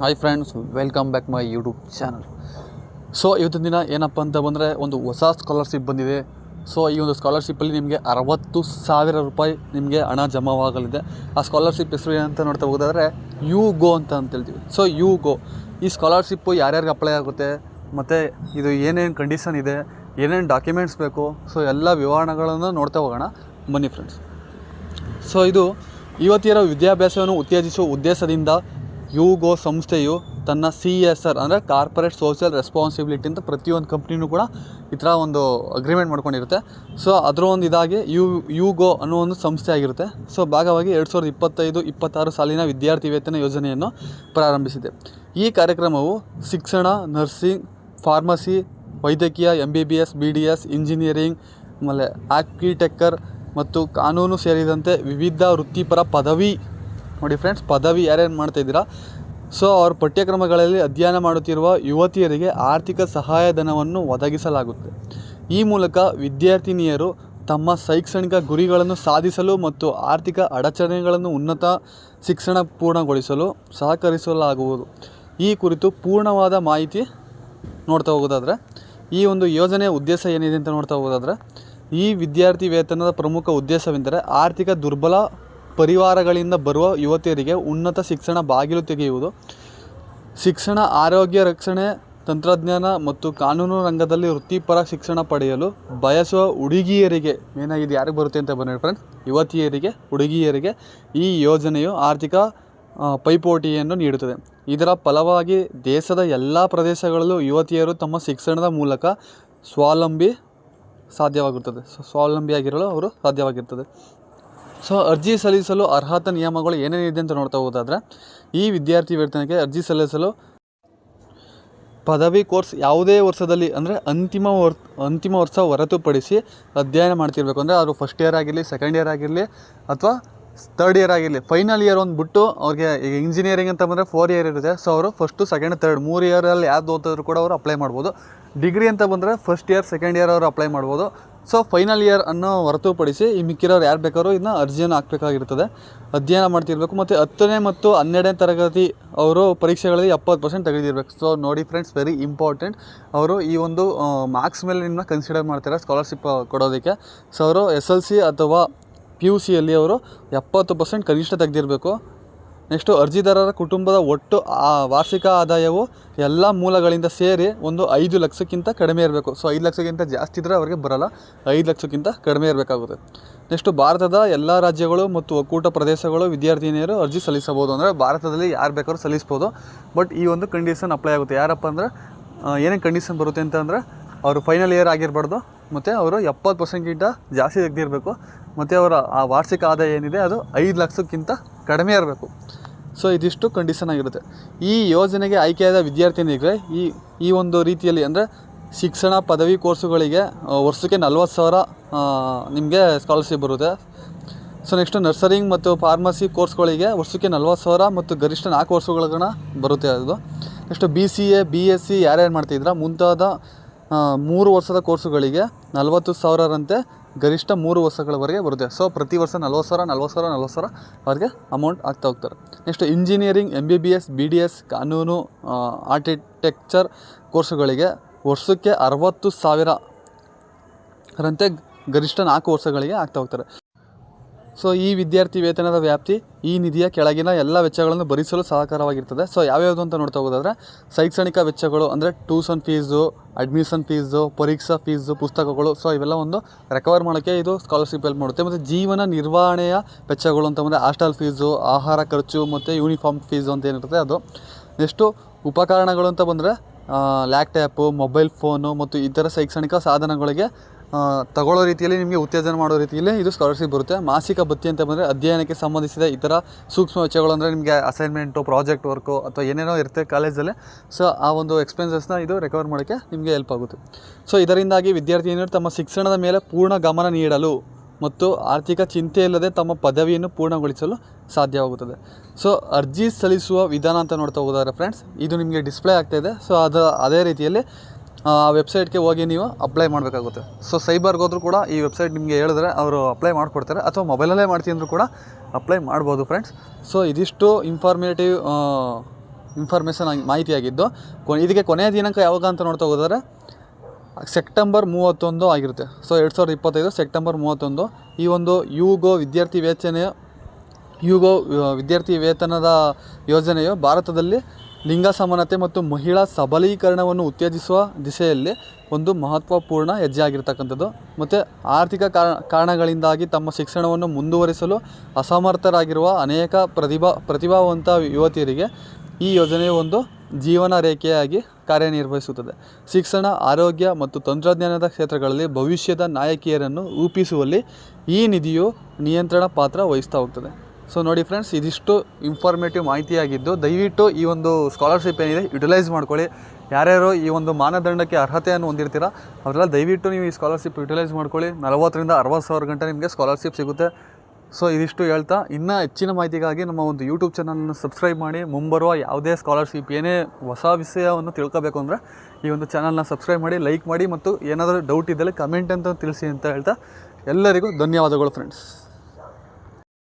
Hi friends welcome back my YouTube channel so ಇವತ್ತಿನ ದಿನ ಏನಪ್ಪ ಅಂತ ಬಂದರೆ ಒಂದು ಹೊಸ ಸ್ಕಾಲರ್ಶಿಪ್ ಬಂದಿದೆ. ಸೊ ಈ ಒಂದು ಸ್ಕಾಲರ್ಶಿಪ್ಪಲ್ಲಿ ನಿಮಗೆ ಅರವತ್ತು ಸಾವಿರ ರೂಪಾಯಿ ನಿಮಗೆ ಹಣ ಜಮಾವಾಗಲಿದೆ. ಆ ಸ್ಕಾಲರ್ಶಿಪ್ ಹೆಸರು ಏನಂತ ನೋಡ್ತಾ ಹೋಗೋದಾದ್ರೆ ಯು ಗೋ ಅಂತ ಹೇಳ್ತೀವಿ. ಸೊ ಯು ಗೋ ಈ ಸ್ಕಾಲರ್ಶಿಪ್ಪು ಯಾರ್ಯಾರಿಗೆ ಅಪ್ಲೈ ಆಗುತ್ತೆ, ಮತ್ತು ಇದು ಏನೇನು ಕಂಡೀಷನ್ ಇದೆ, ಏನೇನು ಡಾಕ್ಯುಮೆಂಟ್ಸ್ ಬೇಕು ಸೊ ಎಲ್ಲ ವಿವರಣೆಗಳನ್ನು ನೋಡ್ತಾ ಹೋಗೋಣ. ಬನ್ನಿ ಫ್ರೆಂಡ್ಸ್ ಸೊ ಇದು ಯುವತಿಯರ ವಿದ್ಯಾಭ್ಯಾಸವನ್ನು ಉತ್ತೇಜಿಸುವ ಉದ್ದೇಶದಿಂದ ಯುಗೋ ಸಂಸ್ಥೆಯು ತನ್ನ ಸಿ ಎಸ್ ಆರ್ ಅಂದರೆ ಕಾರ್ಪೊರೇಟ್ ಸೋಷಿಯಲ್ ರೆಸ್ಪಾನ್ಸಿಬಿಲಿಟಿ ಅಂತ ಪ್ರತಿಯೊಂದು ಕಂಪ್ನಿನೂ ಕೂಡ ಈ ಥರ ಒಂದು ಅಗ್ರಿಮೆಂಟ್ ಮಾಡ್ಕೊಂಡಿರುತ್ತೆ. ಸೊ ಅದರ ಒಂದು ಇದಾಗಿ ಯು, ಯುಗೋ ಅನ್ನೋ ಒಂದು ಸಂಸ್ಥೆ ಆಗಿರುತ್ತೆ. ಸೊ ಭಾಗವಾಗಿ ಎರಡು ಸಾವಿರದ ಇಪ್ಪತ್ತೈದು, ಇಪ್ಪತ್ತಾರು ಸಾಲಿನ ವಿದ್ಯಾರ್ಥಿ ವೇತನ ಯೋಜನೆಯನ್ನು ಪ್ರಾರಂಭಿಸಿದೆ. ಈ ಕಾರ್ಯಕ್ರಮವು ಶಿಕ್ಷಣ, ನರ್ಸಿಂಗ್, ಫಾರ್ಮಸಿ, ವೈದ್ಯಕೀಯ M B B S B D S engineering, ಆಮೇಲೆ ಆರ್ಕಿಟೆಕ್ಚರ್ ಮತ್ತು ಕಾನೂನು ಸೇರಿದಂತೆ ವಿವಿಧ ವೃತ್ತಿಪರ ಪದವಿ ನೋಡಿ ಫ್ರೆಂಡ್ಸ್ ಪದವಿ ಯಾರ್ಯಾರು ಮಾಡ್ತಾ ಇದ್ದೀರಾ? ಸೊ ಅವ್ರ ಪಠ್ಯಕ್ರಮಗಳಲ್ಲಿ ಅಧ್ಯಯನ ಮಾಡುತ್ತಿರುವ ಯುವತಿಯರಿಗೆ ಆರ್ಥಿಕ ಸಹಾಯಧನವನ್ನು ಒದಗಿಸಲಾಗುತ್ತೆ. ಈ ಮೂಲಕ ವಿದ್ಯಾರ್ಥಿನಿಯರು ತಮ್ಮ ಶೈಕ್ಷಣಿಕ ಗುರಿಗಳನ್ನು ಸಾಧಿಸಲು ಮತ್ತು ಆರ್ಥಿಕ ಅಡಚಣೆಗಳನ್ನು ಉನ್ನತ ಶಿಕ್ಷಣ ಪೂರ್ಣಗೊಳಿಸಲು ಸಹಕರಿಸಲಾಗುವುದು. ಈ ಕುರಿತು ಪೂರ್ಣವಾದ ಮಾಹಿತಿ ನೋಡ್ತಾ ಹೋಗೋದಾದರೆ, ಈ ಒಂದು ಯೋಜನೆಯ ಉದ್ದೇಶ ಏನಿದೆ ಅಂತ ನೋಡ್ತಾ ಹೋಗೋದಾದರೆ, ಈ ವಿದ್ಯಾರ್ಥಿ ವೇತನದ ಪ್ರಮುಖ ಉದ್ದೇಶವೆಂದರೆ ಆರ್ಥಿಕ ದುರ್ಬಲ ಪರಿವಾರಗಳಿಂದ ಬರುವ ಯುವತಿಯರಿಗೆ ಉನ್ನತ ಶಿಕ್ಷಣ ಬಾಗಿಲು ತೆಗೆಯುವುದು. ಶಿಕ್ಷಣ, ಆರೋಗ್ಯ ರಕ್ಷಣೆ, ತಂತ್ರಜ್ಞಾನ ಮತ್ತು ಕಾನೂನು ರಂಗದಲ್ಲಿ ವೃತ್ತಿಪರ ಶಿಕ್ಷಣ ಪಡೆಯಲು ಬಯಸುವ ಹುಡುಗಿಯರಿಗೆ ಏನಾಗಿದೆ ಯಾರಿಗೆ ಬರುತ್ತೆ ಅಂತ ಬನ್ನಿ ಫ್ರೆಂಡ್ ಯುವತಿಯರಿಗೆ ಹುಡುಗಿಯರಿಗೆ ಈ ಯೋಜನೆಯು ಆರ್ಥಿಕ ಪೈಪೋಟಿಯನ್ನು ನೀಡುತ್ತದೆ. ಇದರ ಫಲವಾಗಿ ದೇಶದ ಎಲ್ಲ ಪ್ರದೇಶಗಳಲ್ಲೂ ಯುವತಿಯರು ತಮ್ಮ ಶಿಕ್ಷಣದ ಮೂಲಕ ಸ್ವಾವಲಂಬಿ ಸಾಧ್ಯವಾಗುತ್ತದೆ. ಸ್ವಾವಲಂಬಿಯಾಗಿರಲು ಅವರು ಸಾಧ್ಯವಾಗಿರ್ತದೆ. ಸೊ ಅರ್ಜಿ ಸಲ್ಲಿಸಲು ಅರ್ಹತಾ ನಿಯಮಗಳು ಏನೇನಿದೆ ಅಂತ ನೋಡ್ತಾ ಹೋದಾದ್ರೆ, ಈ ವಿದ್ಯಾರ್ಥಿ ವೇತನಕ್ಕೆ ಅರ್ಜಿ ಸಲ್ಲಿಸಲು ಪದವಿ ಕೋರ್ಸ್ ಯಾವುದೇ ವರ್ಷದಲ್ಲಿ ಅಂದರೆ ಅಂತಿಮ ವರ್, ಅಂತಿಮ ವರ್ಷ ಹೊರತುಪಡಿಸಿ ಅಧ್ಯಯನ ಮಾಡ್ತಿರ್ಬೇಕು. ಅಂದರೆ ಅವರು ಫಸ್ಟ್ ಇಯರ್ ಆಗಿರಲಿ ಸೆಕೆಂಡ್ ಇಯರ್ ಆಗಿರಲಿ, ಅಥವಾ ತರ್ಡ್ ಇಯರ್ ಆಗಿರಲಿ. ಫೈನಲ್ ಇಯರ್ ಒಂದು ಬಿಟ್ಟು ಅವ್ರಿಗೆ ಈಗ ಇಂಜಿನಿಯರಿಂಗ್ ಅಂತ ಬಂದರೆ ಫೋರ್ ಇಯರ್ ಇರುತ್ತೆ. ಸೊ ಅವರು ಫಸ್ಟು ಸೆಕೆಂಡ್ ತರ್ಡ್ ಮೂರು ಇಯರಲ್ಲಿ ಯಾವ್ದು ಓದಿದ್ರು ಕೂಡ ಅವರು ಅಪ್ಲೈ ಮಾಡ್ಬೋದು. ಡಿಗ್ರಿ ಅಂತ ಬಂದರೆ ಫಸ್ಟ್ ಇಯರ್ ಸೆಕೆಂಡ್ ಇಯರ್ ಅವರು ಅಪ್ಲೈ ಮಾಡ್ಬೋದು. ಸೊ ಫೈನಲ್ ಇಯರ್ ಅನ್ನು ಹೊರತುಪಡಿಸಿ ಈ ಮಿಕ್ಕಿರೋರು ಯಾರು ಬೇಕಾದ್ರೂ ಇದನ್ನ ಅರ್ಜಿಯನ್ನು ಹಾಕಬೇಕಾಗಿರ್ತದೆ. ಅಧ್ಯಯನ ಮಾಡ್ತಿರ್ಬೇಕು ಮತ್ತು ಹತ್ತನೇ ಮತ್ತು ಹನ್ನೆರಡನೇ ತರಗತಿ ಅವರು ಪರೀಕ್ಷೆಗಳಲ್ಲಿ ಎಪ್ಪತ್ತು ಪರ್ಸೆಂಟ್ ತೆಗೆದಿರ್ಬೇಕು. ಸೊ ನೋಡಿ ಫ್ರೆಂಡ್ಸ್ ವೆರಿ ಇಂಪಾರ್ಟೆಂಟ್ ಅವರು ಈ ಒಂದು ಮಾರ್ಕ್ಸ್ ಮೇಲೆ ನಿಮ್ಮನ್ನ ಕನ್ಸಿಡರ್ ಮಾಡ್ತಾರೆ ಸ್ಕಾಲರ್ಶಿಪ್ ಕೊಡೋದಕ್ಕೆ. ಸೊ ಅವರು ಎಸ್ ಎಲ್ ಸಿ ಅಥವಾ ಪಿ ಯು ಸಿಯಲ್ಲಿ ಅವರು ಎಪ್ಪತ್ತು ಪರ್ಸೆಂಟ್ ಕನಿಷ್ಠ ತೆಗೆದಿರಬೇಕು. ನೆಕ್ಸ್ಟು ಅರ್ಜಿದಾರರ ಕುಟುಂಬದ ಒಟ್ಟು ಆ ವಾರ್ಷಿಕ ಆದಾಯವು ಎಲ್ಲ ಮೂಲಗಳಿಂದ ಸೇರಿ ಒಂದು ಐದು ಲಕ್ಷಕ್ಕಿಂತ ಕಡಿಮೆ ಇರಬೇಕು. ಸೊ ಐದು ಲಕ್ಷಕ್ಕಿಂತ ಜಾಸ್ತಿ ಇದ್ದರೆ ಅವರಿಗೆ ಬರಲ್ಲ. ಐದು ಲಕ್ಷಕ್ಕಿಂತ ಕಡಿಮೆ ಇರಬೇಕಾಗುತ್ತೆ. ನೆಕ್ಸ್ಟು ಭಾರತದ ಎಲ್ಲ ರಾಜ್ಯಗಳು ಮತ್ತು ಒಕ್ಕೂಟ ಪ್ರದೇಶಗಳು ವಿದ್ಯಾರ್ಥಿನಿಯರು ಅರ್ಜಿ ಸಲ್ಲಿಸಬಹುದು. ಅಂದರೆ ಭಾರತದಲ್ಲಿ ಯಾರು ಬೇಕಾದ್ರೂ ಸಲ್ಲಿಸ್ಬೋದು ಬಟ್ ಈ ಒಂದು ಕಂಡೀಷನ್ ಅಪ್ಲೈ ಆಗುತ್ತೆ. ಯಾರಪ್ಪ ಅಂದರೆ ಏನೇನು ಕಂಡೀಷನ್ ಬರುತ್ತೆ ಅಂತಂದರೆ ಅವರು ಫೈನಲ್ ಇಯರ್ ಆಗಿರಬಾರ್ದು. ಮತ್ತು ಅವರು ಎಪ್ಪತ್ತು ಪರ್ಸೆಂಟ್ಗಿಂತ ಜಾಸ್ತಿ ತೆಗೆದಿರಬೇಕು. ಮತ್ತು ಅವರ ಆ ವಾರ್ಷಿಕ ಆದಾಯ ಏನಿದೆ ಅದು ಐದು ಲಕ್ಷಕ್ಕಿಂತ ಕಡಿಮೆ ಇರಬೇಕು. ಸೊ ಇದಿಷ್ಟು ಕಂಡೀಷನ್ ಆಗಿರುತ್ತೆ. ಈ ಯೋಜನೆಗೆ ಆಯ್ಕೆಯಾದ ವಿದ್ಯಾರ್ಥಿನಿಗೆ ಈ ಈ ಒಂದು ರೀತಿಯಲ್ಲಿ ಅಂದರೆ ಶಿಕ್ಷಣ ಪದವಿ ಕೋರ್ಸುಗಳಿಗೆ ವರ್ಷಕ್ಕೆ ನಲ್ವತ್ತು ಸಾವಿರ ನಿಮಗೆ ಸ್ಕಾಲರ್ಶಿಪ್ ಬರುತ್ತೆ. ಸೊ ನೆಕ್ಸ್ಟು ನರ್ಸರಿಂಗ್ ಮತ್ತು ಫಾರ್ಮಸಿ ಕೋರ್ಸ್ಗಳಿಗೆ ವರ್ಷಕ್ಕೆ ನಲ್ವತ್ತು ಸಾವಿರ ಮತ್ತು ಗರಿಷ್ಠ ನಾಲ್ಕು ವರ್ಷಗಳನ್ನ ಬರುತ್ತೆ ಅದು. Next B C A B S C ಯಾರ್ಯಾರು ಮಾಡ್ತಿದ್ರ? ಮುಂತಾದ ಮೂರು ವರ್ಷದ ಕೋರ್ಸುಗಳಿಗೆ ನಲವತ್ತು ಸಾವಿರರಂತೆ ಗರಿಷ್ಠ ಮೂರು ವರ್ಷಗಳವರೆಗೆ ಬರುತ್ತೆ. ಸೊ ಪ್ರತಿ ವರ್ಷ ನಲ್ವತ್ತು ಸಾವಿರ ನಲ್ವತ್ತು ಸಾವಿರ ನಲ್ವತ್ತು ಸಾವಿರ ಅವ್ರಿಗೆ ಅಮೌಂಟ್ ಆಗ್ತಾ ಹೋಗ್ತಾರೆ. Next engineering M B B S B D S ಕಾನೂನು ಆರ್ಕಿಟೆಕ್ಚರ್ ಕೋರ್ಸುಗಳಿಗೆ ವರ್ಷಕ್ಕೆ ಅರವತ್ತು ಸಾವಿರ ರಂತೆ ಗರಿಷ್ಠ ನಾಲ್ಕು ವರ್ಷಗಳಿಗೆ ಆಗ್ತಾ ಹೋಗ್ತಾರೆ. ಸೊ ಈ ವಿದ್ಯಾರ್ಥಿ ವೇತನದ ವ್ಯಾಪ್ತಿ ಈ ನಿಧಿಯ ಕೆಳಗಿನ ಎಲ್ಲ ವೆಚ್ಚಗಳನ್ನು ಭರಿಸಲು ಸಹಕಾರವಾಗಿರ್ತದೆ. ಸೊ ಯಾವ್ಯಾವುದು ಅಂತ ನೋಡ್ತಾ ಹೋಗೋದಾದ್ರೆ, ಶೈಕ್ಷಣಿಕ ವೆಚ್ಚಗಳು ಅಂದರೆ ಟ್ಯೂಷನ್ ಫೀಸು ಅಡ್ಮಿಷನ್ ಫೀಸು ಪರೀಕ್ಷಾ ಫೀಸು ಪುಸ್ತಕಗಳು ಸೊ ಇವೆಲ್ಲ ಒಂದು ರೆಕವರ್ ಮಾಡೋಕ್ಕೆ ಇದು ಸ್ಕಾಲರ್ಶಿಪ್ ಹೆಲ್ಪ್ ಮಾಡುತ್ತೆ. ಮತ್ತು ಜೀವನ ನಿರ್ವಹಣೆಯ ವೆಚ್ಚಗಳು ಅಂತ ಬಂದರೆ ಹಾಸ್ಟೆಲ್ ಫೀಸು ಆಹಾರ ಖರ್ಚು ಮತ್ತು ಯೂನಿಫಾರ್ಮ್ ಫೀಸು ಅಂತ ಏನಿರುತ್ತೆ ಅದು. ನೆಕ್ಸ್ಟು ಉಪಕರಣಗಳು ಅಂತ ಬಂದರೆ ಲ್ಯಾಪ್ಟಾಪು ಮೊಬೈಲ್ ಫೋನು ಮತ್ತು ಇತರ ಶೈಕ್ಷಣಿಕ ಸಾಧನಗಳಿಗೆ ತಗೊಳ್ಳೋ ರೀತಿಯಲ್ಲಿ ನಿಮಗೆ ಉತ್ತೇಜನ ಮಾಡೋ ರೀತಿಯಲ್ಲಿ ಇದು ಸ್ಕಾಲರ್ಶಿಪ್ ಬರುತ್ತೆ. ಮಾಸಿಕ ಭತ್ಯೆ ಅಂತ ಬಂದರೆ ಅಧ್ಯಯನಕ್ಕೆ ಸಂಬಂಧಿಸಿದ ಇತರ ಸೂಕ್ಷ್ಮ ವೆಚ್ಚಗಳು ಅಂದರೆ ನಿಮಗೆ ಅಸೈನ್ಮೆಂಟು ಪ್ರಾಜೆಕ್ಟ್ ವರ್ಕು ಅಥವಾ ಏನೇನೋ ಇರುತ್ತೆ ಕಾಲೇಜಲ್ಲಿ ಸೊ ಆ ಒಂದು ಎಕ್ಸ್ಪೆನ್ಸಸ್ನ ಇದು ರೆಕವರ್ ಮಾಡೋಕ್ಕೆ ನಿಮಗೆ ಹೆಲ್ಪ್ ಆಗುತ್ತೆ. ಸೊ ಇದರಿಂದಾಗಿ ವಿದ್ಯಾರ್ಥಿನಿಯರು ತಮ್ಮ ಶಿಕ್ಷಣದ ಮೇಲೆ ಪೂರ್ಣ ಗಮನ ನೀಡಲು ಮತ್ತು ಆರ್ಥಿಕ ಚಿಂತೆ ಇಲ್ಲದೆ ತಮ್ಮ ಪದವಿಯನ್ನು ಪೂರ್ಣಗೊಳಿಸಲು ಸಾಧ್ಯವಾಗುತ್ತದೆ. ಸೊ ಅರ್ಜಿ ಸಲ್ಲಿಸುವ ವಿಧಾನ ಅಂತ ನೋಡ್ತಾ ಹೋದಾರೆ ಫ್ರೆಂಡ್ಸ್ ಇದು ನಿಮಗೆ ಡಿಸ್ಪ್ಲೇ ಆಗ್ತಾಯಿದೆ ಸೊ ಅದು, ಅದೇ ರೀತಿಯಲ್ಲಿ ವೆಬ್ಸೈಟ್ಗೆ ಹೋಗಿ ನೀವು ಅಪ್ಲೈ ಮಾಡಬೇಕಾಗುತ್ತೆ. ಸೊ ಸೈಬರ್ಗೆ ಹೋದರೂ ಕೂಡ ಈ ವೆಬ್ಸೈಟ್ ನಿಮಗೆ ಹೇಳಿದ್ರೆ ಅವರು ಅಪ್ಲೈ ಮಾಡಿಕೊಡ್ತಾರೆ ಅಥವಾ ಮೊಬೈಲಲ್ಲೇ ಮಾಡ್ತೀನಿ ಅಂದರೂ ಕೂಡ ಅಪ್ಲೈ ಮಾಡ್ಬೋದು ಫ್ರೆಂಡ್ಸ್ ಸೊ ಇದಿಷ್ಟು ಇನ್ಫಾರ್ಮೇಟಿವ್ ಇನ್ಫಾರ್ಮೇಷನ್ ಮಾಹಿತಿಯಾಗಿದ್ದು. ಕೊ, ಇದಕ್ಕೆ ಕೊನೆಯ ದಿನಾಂಕ ಯಾವಾಗ ಅಂತ ನೋಡ್ತಾ ಹೋದರೆ ಸೆಪ್ಟೆಂಬರ್ ಮೂವತ್ತೊಂದು ಆಗಿರುತ್ತೆ. ಸೊ ಎರಡು ಸಾವಿರದ ಇಪ್ಪತ್ತೈದು ಸೆಪ್ಟೆಂಬರ್ ಮೂವತ್ತೊಂದು. ಈ ಒಂದು ಯುಗೋ ವಿದ್ಯಾರ್ಥಿ ವೇತನೆಯ, ಯುಗೋ ವಿದ್ಯಾರ್ಥಿ ವೇತನದ ಯೋಜನೆಯು ಭಾರತದಲ್ಲಿ ಲಿಂಗ ಸಮಾನತೆ ಮತ್ತು ಮಹಿಳಾ ಸಬಲೀಕರಣವನ್ನು ಉತ್ತೇಜಿಸುವ ದಿಸೆಯಲ್ಲಿ ಒಂದು ಮಹತ್ವಪೂರ್ಣ ಹೆಜ್ಜೆಯಾಗಿರ್ತಕ್ಕಂಥದ್ದು ಮತ್ತು ಆರ್ಥಿಕ ಕಾರಣ, ಕಾರಣಗಳಿಂದಾಗಿ ತಮ್ಮ ಶಿಕ್ಷಣವನ್ನು ಮುಂದುವರಿಸಲು ಅಸಮರ್ಥರಾಗಿರುವ ಅನೇಕ ಪ್ರತಿಭಾ, ಪ್ರತಿಭಾವಂತ ಯುವತಿಯರಿಗೆ ಈ ಯೋಜನೆಯು ಒಂದು ಜೀವನ ರೇಖೆಯಾಗಿ ಕಾರ್ಯನಿರ್ವಹಿಸುತ್ತದೆ. ಶಿಕ್ಷಣ, ಆರೋಗ್ಯ ಮತ್ತು ತಂತ್ರಜ್ಞಾನದ ಕ್ಷೇತ್ರಗಳಲ್ಲಿ ಭವಿಷ್ಯದ ನಾಯಕಿಯರನ್ನು ರೂಪಿಸುವಲ್ಲಿ ಈ ನಿಧಿಯು ನಿಯಂತ್ರಣ ಪಾತ್ರ ವಹಿಸ್ತಾ ಹೋಗ್ತದೆ. ಸೊ ನೋಡಿ ಫ್ರೆಂಡ್ಸ್ ಇದಿಷ್ಟು ಇನ್ಫಾರ್ಮೇಟಿವ್ ಮಾಹಿತಿಯಾಗಿದ್ದು, ದಯವಿಟ್ಟು ಈ ಒಂದು ಸ್ಕಾಲರ್ಶಿಪ್ ಏನಿದೆ ಯುಟಿಲೈಸ್ ಮಾಡ್ಕೊಳ್ಳಿ. ಯಾರ್ಯಾರು ಈ ಒಂದು ಮಾನದಂಡಕ್ಕೆ ಅರ್ಹತೆಯನ್ನು ಹೊಂದಿರ್ತೀರ, ಅವರೆಲ್ಲ ದಯವಿಟ್ಟು ನೀವು ಈ ಸ್ಕಾಲರ್ಶಿಪ್ ಯುಟಿಲೈಸ್ ಮಾಡ್ಕೊಳ್ಳಿ. ನಲವತ್ತರಿಂದ ಅರವತ್ತು ಸಾವಿರ ಗಂಟೆ ನಿಮಗೆ ಸ್ಕಾಲರ್ಶಿಪ್ ಸಿಗುತ್ತೆ. ಸೊ ಇದಿಷ್ಟು ಹೇಳ್ತಾ, ಇನ್ನೂ ಹೆಚ್ಚಿನ ಮಾಹಿತಿಗಾಗಿ ನಮ್ಮ ಒಂದು ಯೂಟ್ಯೂಬ್ ಚಾನಲನ್ನು ಸಬ್ಸ್ಕ್ರೈಬ್ ಮಾಡಿ. ಮುಂಬರುವ ಯಾವುದೇ ಸ್ಕಾಲರ್ಶಿಪ್ ಏನೇ ಹೊಸ ವಿಷಯವನ್ನು ತಿಳ್ಕೊಬೇಕು ಅಂದರೆ ಈ ಒಂದು ಚಾನಲ್ನ ಸಬ್ಸ್ಕ್ರೈಬ್ ಮಾಡಿ ಲೈಕ್ ಮಾಡಿ ಮತ್ತು ಏನಾದರೂ ಡೌಟ್ ಇದ್ದಲ್ಲಿ ಕಮೆಂಟ್ ಅಂತ ತಿಳಿಸಿ ಅಂತ ಹೇಳ್ತಾ, ಎಲ್ಲರಿಗೂ ಧನ್ಯವಾದಗಳು ಫ್ರೆಂಡ್ಸ್